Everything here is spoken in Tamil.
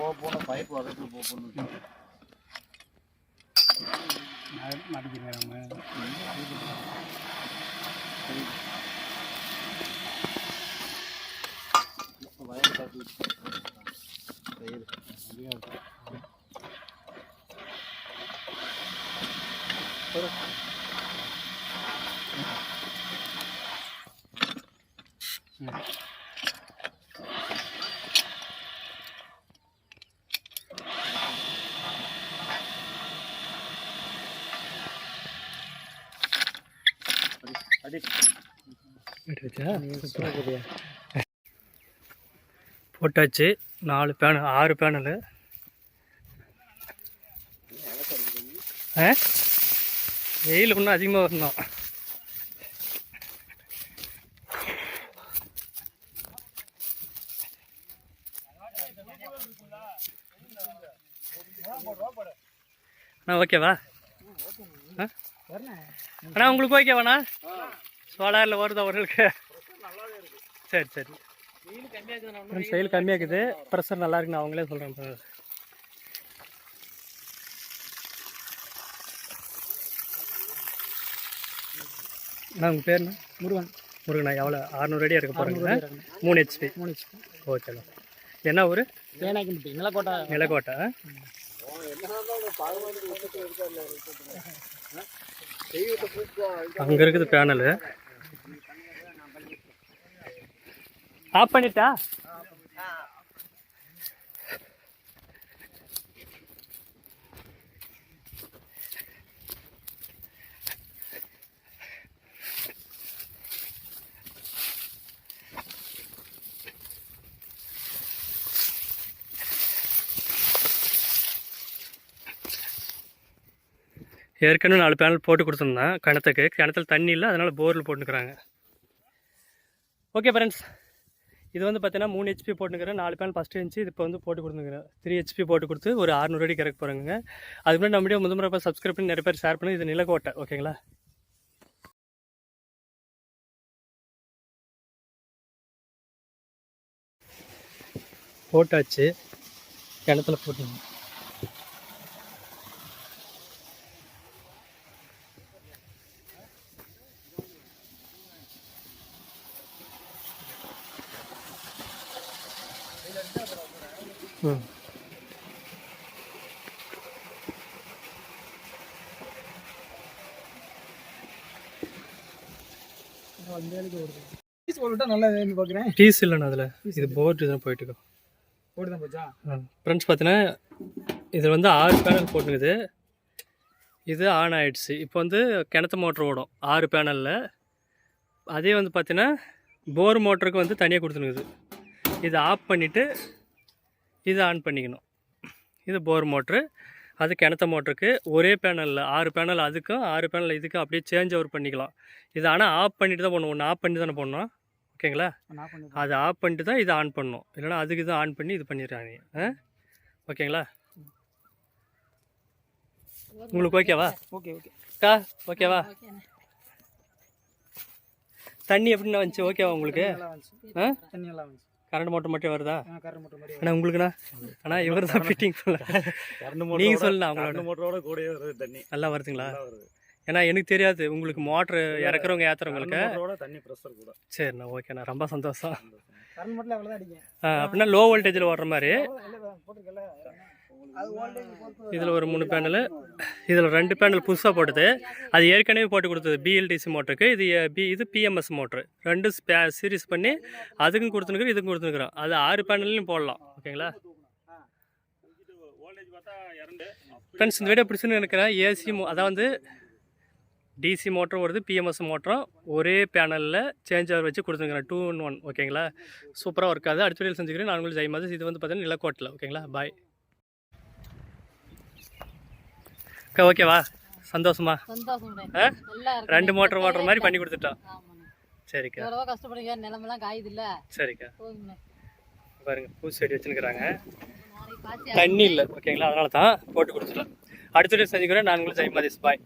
போக போன பைப் வரது போக போகணும் மாட்டிக்கிறேன் நம்ம வயல் காட்டி பயிர் போட்டாச்சு. நாலு பேனல் ஆறு பேனலு. ஆ? வெயில் இன்னும் அதிகமாக வரணும். அண்ணா ஓகேவா? ஆ? அண்ணா உங்களுக்கு ஓகேவாண்ணா சோலாரில் வருதா அவர்களுக்கு? சரி சரி. வெயில் கம்மியாக இருக்குது ப்ரெஷர் நல்லா இருக்குன்னு அவங்களே சொல்கிறேன் அண்ணா உங்கள் பேர் என்ன? முருகன். முருகண்ணா எவ்வளோ? அறநூறு அடியாக இருக்க போகிறீங்க மூணு ஹெச்பி மூணு ஹெச்பி ஓகேண்ணா என்ன ஊர்? நிலக்கோட்டை. நிலக்கோட்டை. அங்கே இருக்குது பேனலு. ஆஃப் பண்ணிட்டா? ஏற்கனவே நாலு பேனல் போட்டு கொடுத்துருந்தேன். கிணத்துக்கு. கிணத்துல தண்ணி இல்லை அதனால் போரில் போட்டுக்கிறாங்க. ஓகே ஃப்ரெண்ட்ஸ் இது வந்து பார்த்தீங்கன்னா மூணு ஹெச்பி போட்டுக்கிறேன் நாலு பேனல் ஃபஸ்ட்டு இருந்துச்சு இது இப்போ வந்து போட்டு கொடுத்துருக்கிறேன் த்ரீ ஹெச்பி போட்டு கொடுத்து ஒரு அறுநூறு அடி கரெக்ட் போகிறாங்க அது முன்னாடி நம்ம வீடியோ முதல் முறை சப்ஸ்கிரைப் பண்ணி நிறைய பேர் ஷேர் பண்ணி இது நிலக்கோட்டை ஓகேங்களா போட்டாச்சு. கிணத்துல போட்டுங்க. ம் சொல்லிட்டா நல்லா வேணும் இல்லைண்ணா அதில். இது போர்டு தான் போயிட்டு இருக்கோம் போட்டு தான் போச்சா ஃப்ரெண்ட்ஸ் பார்த்தீங்கன்னா இதில் வந்து ஆறு பேனல் போட்டுக்குது இது ஆன் ஆயிடுச்சு. இப்போ வந்து கிணத்து மோட்ரு ஓடும். ஆறு பேனலில் அதே வந்து பார்த்தீங்கன்னா போர் மோட்டருக்கு வந்து தனியாக கொடுத்துனுக்குது இதை ஆஃப் பண்ணிவிட்டு இதை ஆன் பண்ணிக்கணும். இது போர் மோட்ரு அது கிணத்த மோட்டருக்கு ஒரே பேனலில் ஆறு பேனல் அதுக்கும் ஆறு பேனல் இதுக்கும் அப்படியே சேஞ்ச் ஓவர் பண்ணிக்கலாம். இது ஆனால் ஆஃப் பண்ணிட்டு தான் பண்ணணும் ஒன்று ஆஃப் பண்ணி தானே பண்ணணும் ஓகேங்களா அதை ஆஃப் பண்ணிட்டு தான் இதை ஆன் பண்ணணும். இல்லைனா அதுக்கு இது ஆன் பண்ணி இது பண்ணிடுறாங்க. ஆ? ஓகேங்களா உங்களுக்கு ஓகேவா ஓகே ஓகே அக்கா ஓகேவா தண்ணி எப்படிண்ணா வந்துச்சு? ஓகேவா உங்களுக்கு? ஆ? தண்ணி நல்லா வந்துச்சு. கரண்ட் மோட்டர் மட்டும் வருதா? கரண்ட் மட்டும் மாதிரி அண்ணா உங்களுக்குண்ணா? அண்ணா இவர் தான் ஃபிட்டிங் பண்ணல நீங்கள் சொல்லலாம் அவங்களோட. மோட்டரோட கூடயே வருது தண்ணி. நல்லா வருதுங்களா? நல்லா வருது. ஏன்னா எனக்கு தெரியாது உங்களுக்கு மோட்ரு இறக்குறவங்க ஏற்றுறவங்களுக்கு மோட்டரோட தண்ணி ப்ரெஷர் கூட. சரிண்ணா ஓகேண்ணா. ரொம்ப சந்தோஷம். கரண்ட் அப்படின்னா லோ வோல்டேஜில் ஓடுற மாதிரி. இதில் ஒரு மூணு பேனல் இதில் ரெண்டு பேனல் புதுசாக போட்டது. அது ஏற்கனவே போட்டு கொடுத்தது பிஎல்டிசி மோட்டருக்கு இது பி இது பிஎம்எஸ் மோட்ரு ரெண்டு சீரிஸ் பண்ணி அதுக்கும் கொடுத்துனுக்குறோம் இதுக்கும் கொடுத்துனுக்குறோம் அது ஆறு பேனல்லையும் போடலாம். ஓகேங்களா? ஃப்ரெண்ட்ஸ் இந்த வீடியோ பிடிச்சுன்னு நினைக்கிறேன். ஏசி அதாவது டிசி மோட்டரும் வருது பிஎம்எஸ் மோட்டரும் ஒரே பேனலில் சேஞ்ச் ஆவர் வச்சு கொடுத்துருக்குறேன் டூ இன் ஒன் ஓகேங்களா? சூப்பராக ஒர்க் ஆகுது. அடுத்த வீடியோ செஞ்சுக்கிறேன் நான் உங்களுக்கு ஜெய் இது வந்து பார்த்தீங்கன்னா நிலக்கோட்டில். ஓகேங்களா? பாய் அக்கா ஓகேவா சந்தோஷமா? ரெண்டு மோட்டர் ஓட்டுற மாதிரி பண்ணி கொடுத்துட்டோம். சரிக்கா. கஷ்டப்படுங்க நிலமெல்லாம் காயுது இல்ல சரிக்கா பாருங்க பூ செடி வச்சுருக்கிறாங்க. தண்ணி இல்லை ஓகேங்களா அதனால தான் போட்டு கொடுத்துட்டோம். அடுத்த செஞ்சுக்கிறேன் நான் உங்களுக்கு ஜெய் மதிஸ் பாய்